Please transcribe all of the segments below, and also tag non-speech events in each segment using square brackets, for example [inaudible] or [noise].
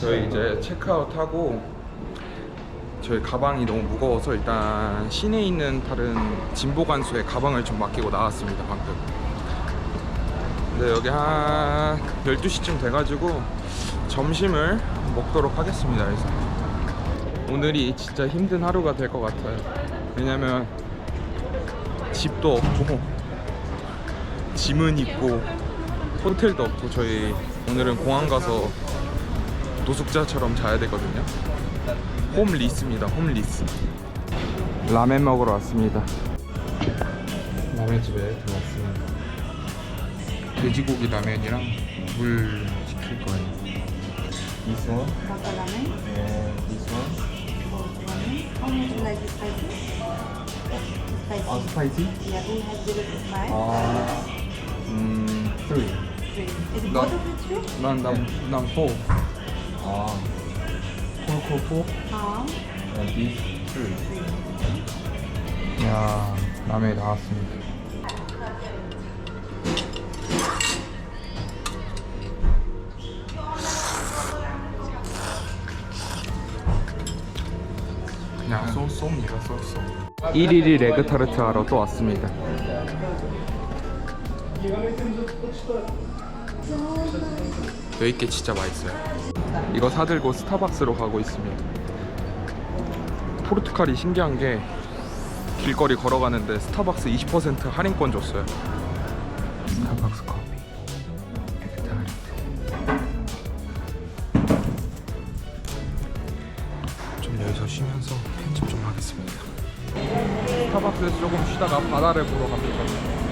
저희 이제 체크아웃하고 저희 가방이 너무 무거워서 일단 시내에 있는 다른 진보 간수에 가방을 좀 맡기고 나왔습니다 방금. 근데 여기 한 12시쯤 돼가지고 점심을 먹도록 하겠습니다. 그래서 오늘이 진짜 힘든 하루가 될 것 같아요. 왜냐면 집도 없고 짐은 있고 호텔도 없고 저희 오늘은 공항 가서 노숙자처럼 자야 되거든요. 홈리스입니다. 홈리스. 라멘 먹으러 왔습니다. 라멘 집에 들어왔습니다. 돼지고기 라멘이랑 물 시킬 거예요. This one, Baka ramen, and this one. both ramen. How much you like the spicy? Spicy. 아? Yeah, we have five. 아, 음, three. Three. Is No. both of it three? 난, 난, 난 four. 아, four, four, four. Um, And this three. three. 야, 라면이 나왔습니다. 그냥 쏘쏘입니다, 쏘쏘. 1일이 레그 타르트 하러 또 왔습니다. 여기 게 진짜 맛있어요. 이거 사들고 스타벅스로 가고 있습니다. 포르투갈이 신기한 게 길거리 걸어가는데 스타벅스 20% 할인권 줬어요. 스타벅스 커피. 좀 여기서 쉬면서 편집 좀 하겠습니다. 스타벅스에서 조금 쉬다가 바다를 보러 갑니다.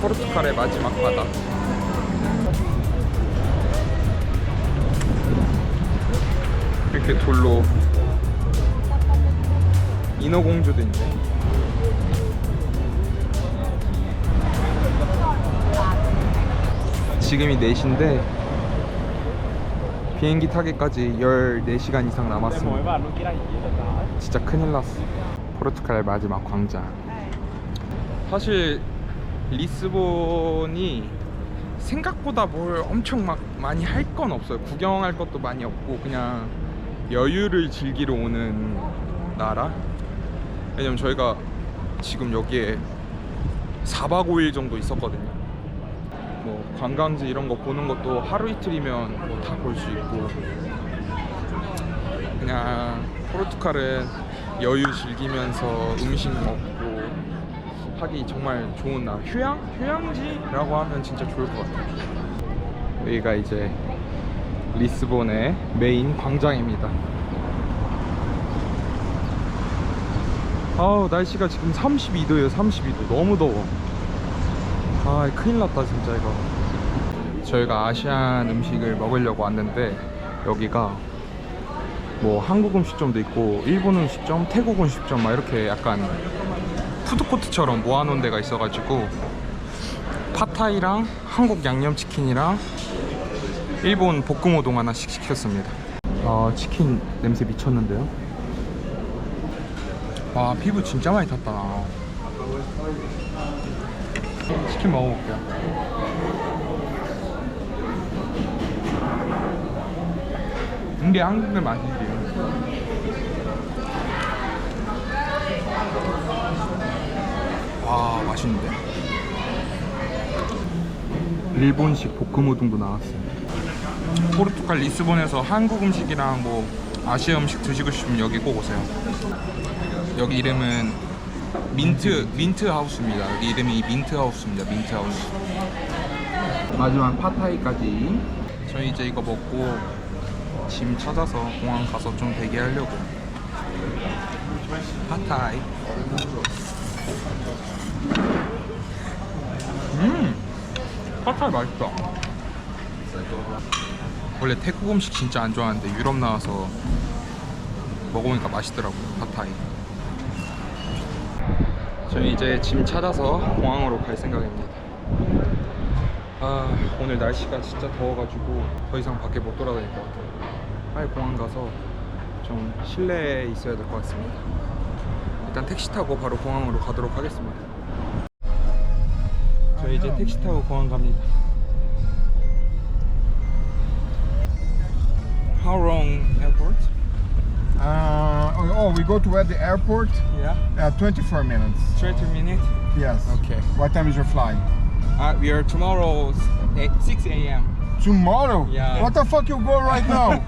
포르투갈의 마지막 바다. 이렇게 돌로 인어공주도 있네. 지금이 4시인데 비행기 타기까지 14시간 이상 남았습니다. 진짜 큰일 났어. 포르투갈 마지막 광장. 사실 리스본이 생각보다 뭘 엄청 막 많이 할 건 없어요. 구경할 것도 많이 없고 그냥 여유를 즐기러 오는 나라. 왜냐면 저희가 지금 여기에 4박 5일 정도 있었거든요. 뭐 관광지 이런 거 보는 것도 하루 이틀이면 뭐 다 볼 수 있고 그냥 포르투갈은 여유 즐기면서 음식 먹고 하기 정말 좋은 나라 휴양? 휴양지라고 하면 진짜 좋을 것 같아요. 여기가 이제 리스본의 메인 광장입니다. 아우 날씨가 지금 32도예요 32도. 너무 더워. 아 큰일 났다 진짜 이거. 저희가 아시안 음식을 먹으려고 왔는데 여기가 뭐 한국 음식점도 있고 일본 음식점, 태국 음식점 막 이렇게 약간 푸드코트처럼 모아놓은 데가 있어가지고 팟타이랑 한국 양념치킨이랑 일본 볶음우동 하나씩 시켰습니다. 아 치킨 냄새 미쳤는데요? 와 피부 진짜 많이 탔다. 나 치킨 먹어볼게요. 이게 한국의 맛이지 와 맛있는데? 일본식 볶음 우동도 나왔어요 포르투갈 리스본에서 한국 음식이랑 뭐 아시아 음식 드시고 싶으면 여기 꼭 오세요. 여기 이름은 민트 민트 하우스입니다. 여기 이름이 민트 하우스입니다 민트 하우스. 마지막 파타이까지. 저희 이제 이거 먹고 짐 찾아서 공항 가서 좀 대기하려고. 파타이 음 파타이 맛있다. 원래 태국 음식 진짜 안 좋아하는데 유럽 나와서 먹어보니까 맛있더라고요 파타이. 저희 이제 짐 찾아서 공항으로 갈 생각입니다. 아 오늘 날씨가 진짜 더워가지고 더 이상 밖에 못 돌아다닐 것 같아요. 빨리 공항 가서 좀 실내에 있어야 될 것 같습니다 일단 택시 타고 바로 공항으로 가도록 하겠습니다 저희 이제 택시 타고 공항 갑니다 how long airport? Uh, oh, oh, we go to at the airport. Yeah. Uh, 24 minutes. 30 minutes. Yes. Okay. What time is your flight? Uh, we are tomorrow at 6 a.m. Tomorrow. Yeah. What the fuck you go right now?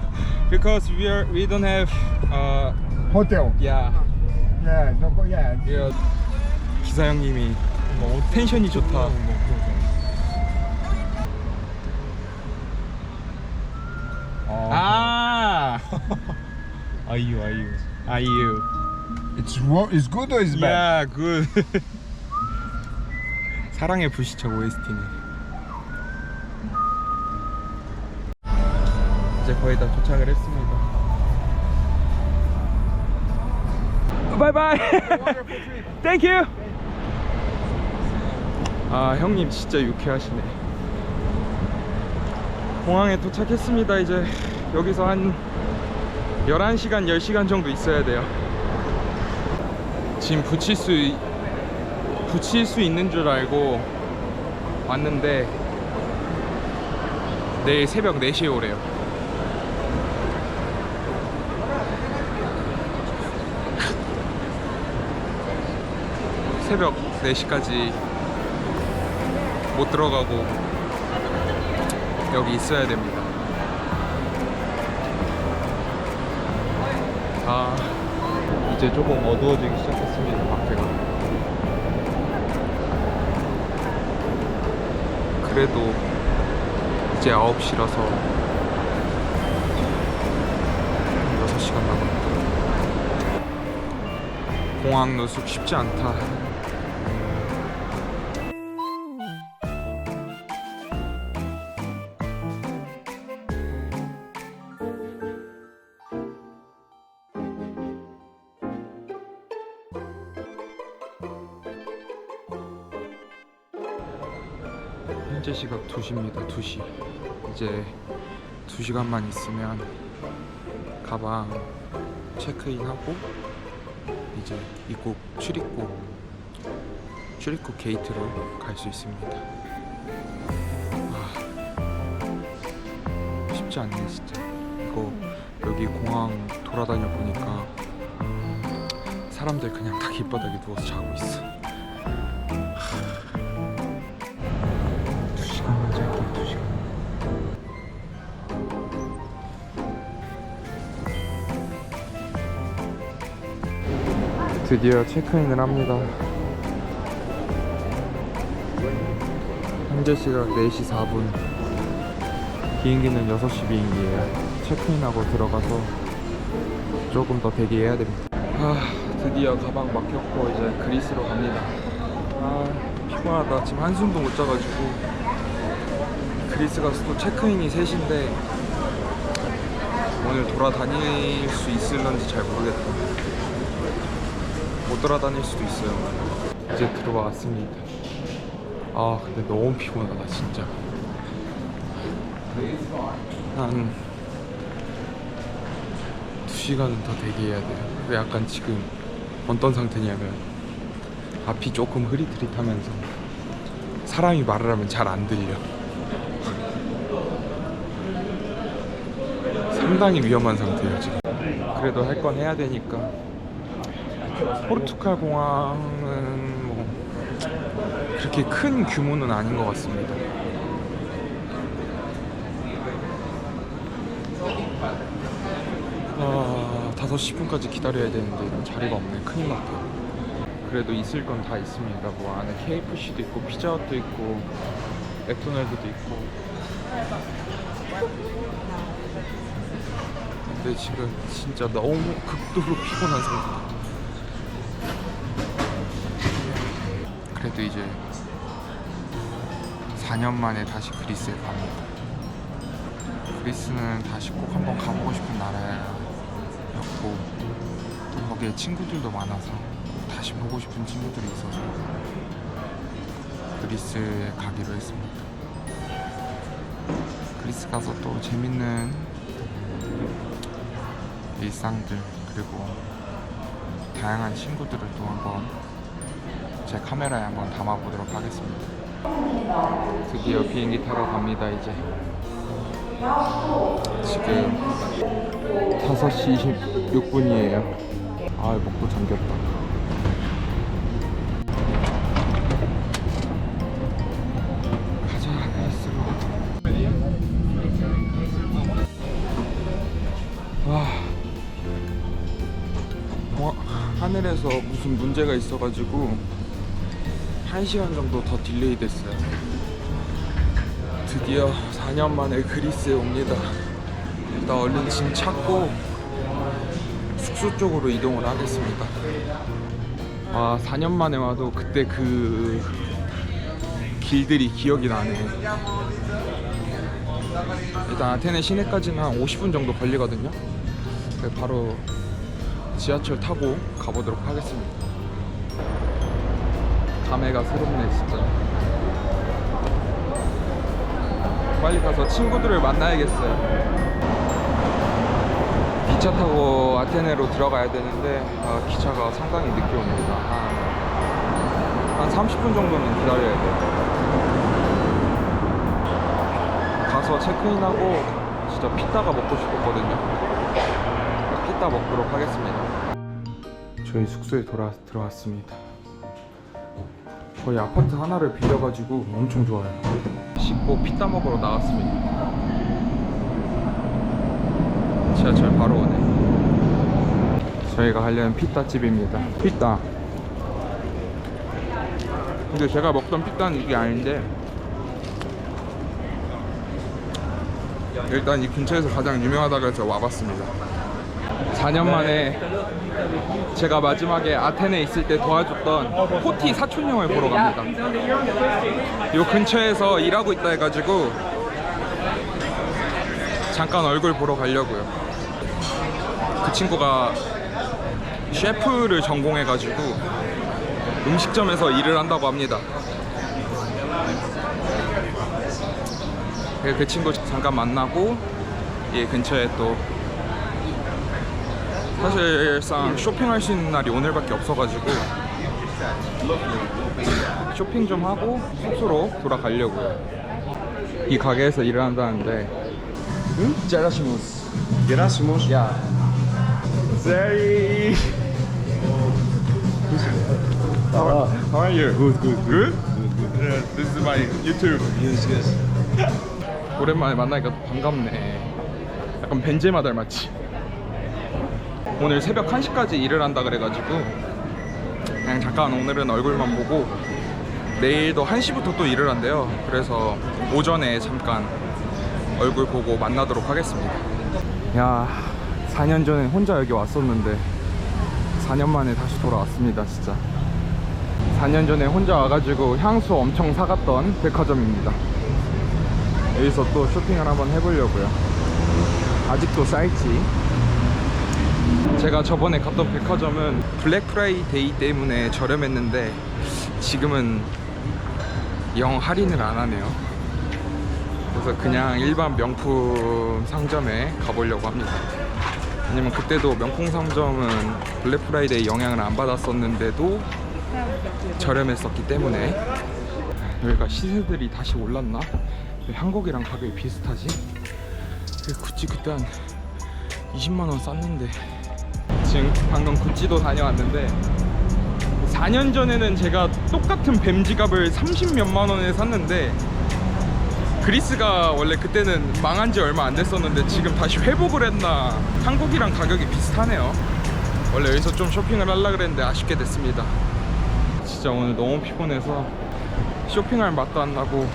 because we are we don't have uh Hotel. yeah. Go- yeah. we are 기사 형님이 텐션이 좋다. 아. [laughs] 아이유 아이유 아이유. It's wo- it's good or it's bad? 야, 굿. [laughs] 사랑의 불시착 OST네. 이제 거의 다 도착을 했습니다. 바이바이. 땡큐. [laughs] 아, 형님 진짜 유쾌하시네. 공항에 도착했습니다. 이제 여기서 한 11시간, 10시간 정도 있어야 돼요. 짐 붙일 수 있- 붙일 수 있는 줄 알고 왔는데 내일 새벽 4시에 오래요. 새벽 4시까지 못 들어가고 여기 있어야 됩니다. 아. 이제 조금 어두워지기 시작했습니다 밖에가 그래도 이제 9시라서 6시간 남았다 공항 노숙 쉽지 않다 현재 시각 2시입니다 2시. 이제 2시간만 있으면 가방 체크인하고 이제 입국 출입국 출입국 게이트로 갈 수 있습니다. 아 쉽지 않네 진짜. 이거 여기 공항 돌아다녀 보니까 사람들 그냥 다 길바닥에 누워서 자고 있어 드디어 체크인을 합니다. 현재 시각 4시 4분. 비행기는 6시 비행기예요. 체크인하고 들어가서 조금 더 대기해야 됩니다. 아 드디어 가방 막혔고 이제 그리스로 갑니다. 아 피곤하다. 지금 한숨도 못 자가지고. 그리스 가서 또 체크인이 3시인데 오늘 돌아다닐 수 있을런지 잘 모르겠다 못 돌아다닐 수도 있어요. 이제 들어왔습니다. 아 근데 너무 피곤하다 진짜. 한 2시간은 더 대기해야 돼요. 약간 지금 어떤 상태냐면 앞이 조금 흐릿흐릿하면서 사람이 말을 하면 잘 안 들려. 상당히 위험한 상태예요 지금. 그래도 할 건 해야 되니까 포르투갈 공항은 뭐 그렇게 큰 규모는 아닌 것 같습니다 아, 5시 10분까지 기다려야 되는데 자리가 없네. 큰일 났다. 그래도 있을 건 다 있습니다. 뭐 안에 KFC도 있고 피자헛도 있고 맥도날드도 있고. 근데 지금 진짜 너무 극도로 피곤한 상태. 그래도 이제 4년 만에 다시 그리스에 갑니다. 그리스는 다시 꼭 한번 가보고 싶은 나라였고 또 거기에 친구들도 많아서 꼭 다시 보고 싶은 친구들이 있어서 그리스에 가기로 했습니다. 그리스 가서 또 재밌는 일상들 그리고 다양한 친구들을 또 한번 제 카메라에 한번 담아보도록 하겠습니다. 드디어 비행기 타러 갑니다 이제. 지금 5시 26분이에요. 아, 목도 잠겼다. 가자, 에스로. 와. 어, 하늘에서 무슨 문제가 있어가지고 1시간 정도 더 딜레이 됐어요. 드디어 4년 만에 그리스에 옵니다. 일단 얼른 짐 찾고 숙소 쪽으로 이동을 하겠습니다. 아, 4년 만에 와도 그때 그 길들이 기억이 나네. 일단 아테네 시내까지는 한 50분 정도 걸리거든요. 그래서 바로 지하철 타고 가보도록 하겠습니다. 감회가 새롭네 진짜. 빨리 가서 친구들을 만나야겠어요. 기차 타고 아테네로 들어가야 되는데 아, 기차가 상당히 늦게 옵니다. 한, 한 30분 정도는 기다려야 돼요. 가서 체크인하고 진짜 피따가 먹고 싶었거든요. 피따 먹도록 하겠습니다. 저희 숙소에 돌아 들어왔습니다. 거의 아파트 하나를 빌려가지고 엄청 좋아요. 씻고 피따 먹으러 나왔습니다. 지하철 바로 오네. 저희가 하려는 피따 집입니다. 피따. 근데 제가 먹던 피따는 이게 아닌데 일단 이 근처에서 가장 유명하다고 해서 와봤습니다. 4년 만에 제가 마지막에 아테네에 있을 때 도와줬던 포티 사촌 형을 보러 갑니다. 요 근처에서 일하고 있다 해가지고 잠깐 얼굴 보러 가려고요. 그 친구가 셰프를 전공해가지고 음식점에서 일을 한다고 합니다. 그 친구 잠깐 만나고 이 근처에 또 사실상 쇼핑할 수 있는 날이 오늘밖에 없어가지고 쇼핑 좀 하고 숙소로 돌아가려고요. 이 가게에서 일을 한다는데 응? 제라시무스 Gerasimos. 야 Very How, how are you? Good, good, good. Yeah, this is my YouTube. Yes, yes. [laughs] 오랜만에 만나니까 또 반갑네. 약간 벤제마 닮았지. 오늘 새벽 1시까지 일을 한다 그래가지고 그냥 잠깐 오늘은 얼굴만 보고 내일도 1시부터 또 일을 한대요. 그래서 오전에 잠깐 얼굴 보고 만나도록 하겠습니다. 야, 4년 전에 혼자 여기 왔었는데 4년 만에 다시 돌아왔습니다, 진짜. 4년 전에 혼자 와가지고 향수 엄청 사갔던 백화점입니다. 여기서 또 쇼핑을 한번 해보려고요. 아직도 쌓일지. 제가 저번에 갔던 백화점은 블랙 프라이데이 때문에 저렴했는데 지금은 영 할인을 안 하네요. 그래서 그냥 일반 명품 상점에 가보려고 합니다. 왜냐면 그때도 명품 상점은 블랙 프라이데이 영향을 안 받았었는데도 저렴했었기 때문에 여기가 시세들이 다시 올랐나? 왜 한국이랑 가격이 비슷하지? 왜 구찌 그때 한 20만원 쌌는데 지금 방금 구찌도 다녀왔는데 4년 전에는 제가 똑같은 뱀 지갑을 30 몇만 원에 샀는데 그리스가 원래 그때는 망한 지 얼마 안 됐었는데 지금 다시 회복을 했나 한국이랑 가격이 비슷하네요 원래 여기서 좀 쇼핑을 하려 그랬는데 아쉽게 됐습니다 진짜 오늘 너무 피곤해서 쇼핑할 맛도 안 나고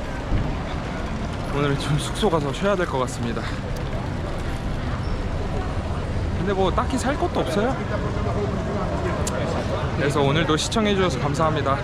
오늘 좀 숙소 가서 쉬어야 될 것 같습니다. 근데 뭐 딱히 살 것도 없어요. 그래서 오늘도 시청해 주셔서 감사합니다.